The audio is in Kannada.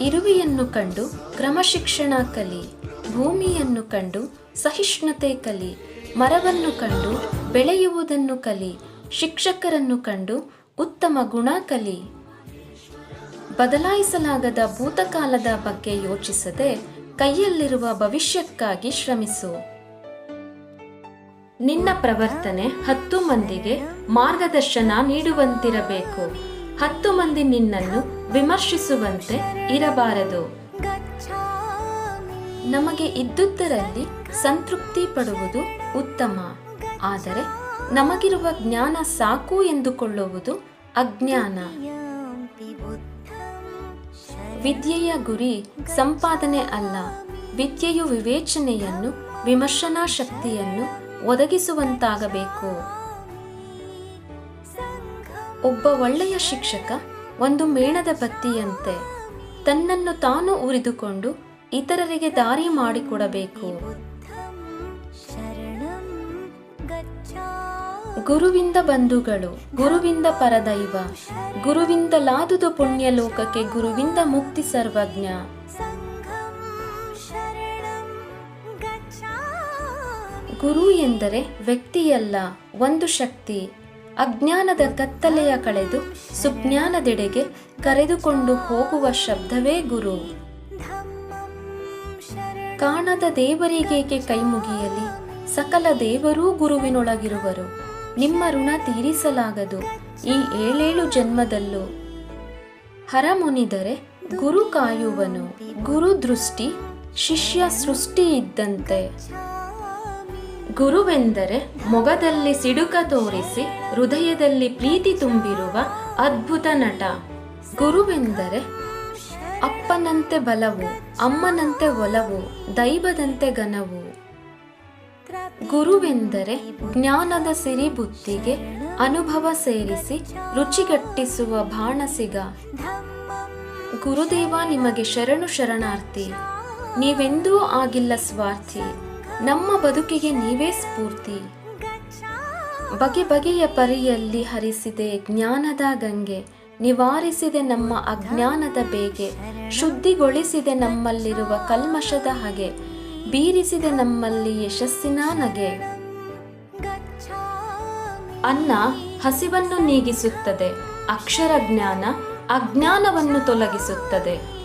ಇರುವೆಯನ್ನು ಕಂಡು ಕ್ರಮಶಿಕ್ಷಣ ಕಲಿ, ಭೂಮಿಯನ್ನು ಕಂಡು ಸಹಿಷ್ಣುತೆ ಕಲಿ, ಮರವನ್ನು ಕಂಡು ಬೆಳೆಯುವುದನ್ನು ಕಲಿ, ಶಿಕ್ಷಕರನ್ನು ಕಂಡು ಉತ್ತಮ ಗುಣ ಕಲಿ. ಬದಲಾಯಿಸಲಾಗದ ಭೂತಕಾಲದ ಬಗ್ಗೆ ಯೋಚಿಸದೆ ಕೈಯಲ್ಲಿರುವ ಭವಿಷ್ಯಕ್ಕಾಗಿ ಶ್ರಮಿಸು. ನಿನ್ನ ಪ್ರವರ್ತನೆ ಹತ್ತು ಮಂದಿಗೆ ಮಾರ್ಗದರ್ಶನ ನೀಡುವಂತಿರಬೇಕು. ಹತ್ತು ಮಂದಿ ನಿನ್ನನ್ನು ವಿಮರ್ಶಿಸುವಂತೆ ಇರಬಾರದು. ನಮಗೆ ಇದ್ದುದರಲ್ಲಿ ಸಂತೃಪ್ತಿ ಪಡುವುದು ಉತ್ತಮ. ಆದರೆ ನಮಗಿರುವ ಜ್ಞಾನ ಸಾಕು ಎಂದುಕೊಳ್ಳುವುದು ಅಜ್ಞಾನ. ವಿದ್ಯೆಯ ಗುರಿ ಸಂಪಾದನೆ ಅಲ್ಲ. ವಿದ್ಯೆಯು ವಿವೇಚನೆಯನ್ನು ವಿಮರ್ಶನಾ ಶಕ್ತಿಯನ್ನು ಒದಗಿಸುವಂತಾಗಬೇಕು. ಒಬ್ಬ ಒಳ್ಳೆಯ ಶಿಕ್ಷಕ ಒಂದು ಮೇಣದ ಬತ್ತಿಯಂತೆ ತನ್ನನ್ನು ತಾನು ಉರಿದುಕೊಂಡು ಇತರರಿಗೆ ದಾರಿ ಮಾಡಿಕೊಡಬೇಕು. ಗುರುವಿಂದ ಬಂಧುಗಳು, ಗುರುವಿಂದ ಪರದೈವ ಗುರುವಿಂದಲಾದುದು ಪುಣ್ಯ ಲೋಕಕ್ಕೆ ಗುರುವಿಂದ ಮುಕ್ತಿ ಸರ್ವಜ್ಞ. ಗುರು ಎಂದರೆ ವ್ಯಕ್ತಿಯಲ್ಲ, ಒಂದು ಶಕ್ತಿ. ಅಜ್ಞಾನದ ಕತ್ತಲೆಯ ಕಳೆದು ಸುಜ್ಞಾನದೆಡೆಗೆ ಕರೆದುಕೊಂಡು ಹೋಗುವ ಶಬ್ದವೇ ಗುರು. ಕಾಣದ ದೇವರಿಗೇಕೆ ಕೈಮುಗಿಯಲಿ? ಸಕಲ ದೇವರೂ ಗುರುವಿನೊಳಗಿರುವರು. ನಿಮ್ಮ ಋಣ ತೀರಿಸಲಾಗದು. ಈ ಏಳೇಳು ಜನ್ಮದಲ್ಲೂ ಹರಮುನಿದರೆ ಗುರು ಕಾಯುವನು. ಗುರು ದೃಷ್ಟಿ, ಶಿಷ್ಯ ಸೃಷ್ಟಿ ಇದ್ದಂತೆ. ಗುರುವೆಂದರೆ ಮೊಗದಲ್ಲಿ ಸಿಡುಕ ತೋರಿಸಿ ಹೃದಯದಲ್ಲಿ ಪ್ರೀತಿ ತುಂಬಿರುವ ಅದ್ಭುತ ನಟ. ಗುರುವೆಂದರೆ ಅಪ್ಪನಂತೆ ಬಲವು, ಅಮ್ಮನಂತೆ ಒಲವು, ದೈವದಂತೆ ಘನವು. ಗುರುವೆಂದರೆ ಜ್ಞಾನದ ಸಿರಿ ಬುತ್ತಿಗೆ ಅನುಭವ ಸೇರಿಸಿ ರುಚಿಗಟ್ಟಿಸುವ ಬಾಣಸಿಗ ಗುರುದೇವ, ನಿಮಗೆ ಶರಣು ಶರಣಾರ್ಥಿ. ನೀವೆಂದೂ ಆಗಿಲ್ಲ ಸ್ವಾರ್ಥಿ. ನಮ್ಮ ಬದುಕಿಗೆ ನೀವೇ ಸ್ಫೂರ್ತಿ. ಬಗೆ ಬಗೆಯ ಪರಿಯಲ್ಲಿ ಹರಿಸಿದೆ ಜ್ಞಾನದ ಗಂಗೆ, ನಿವಾರಿಸಿದೆ ನಮ್ಮ ಅಜ್ಞಾನದ ಬೇಗೆ, ಶುದ್ಧಿಗೊಳಿಸಿದೆ ನಮ್ಮಲ್ಲಿರುವ ಕಲ್ಮಶದ ಹಗೆ, ಬೀರಿಸಿದೆ ನಮ್ಮಲ್ಲಿ ಯಶಸ್ಸಿನ ನಗೆ. ಅನ್ನ ಹಸಿವನ್ನು ನೀಗಿಸುತ್ತದೆ, ಅಕ್ಷರ ಜ್ಞಾನ ಅಜ್ಞಾನವನ್ನು ತೊಲಗಿಸುತ್ತದೆ.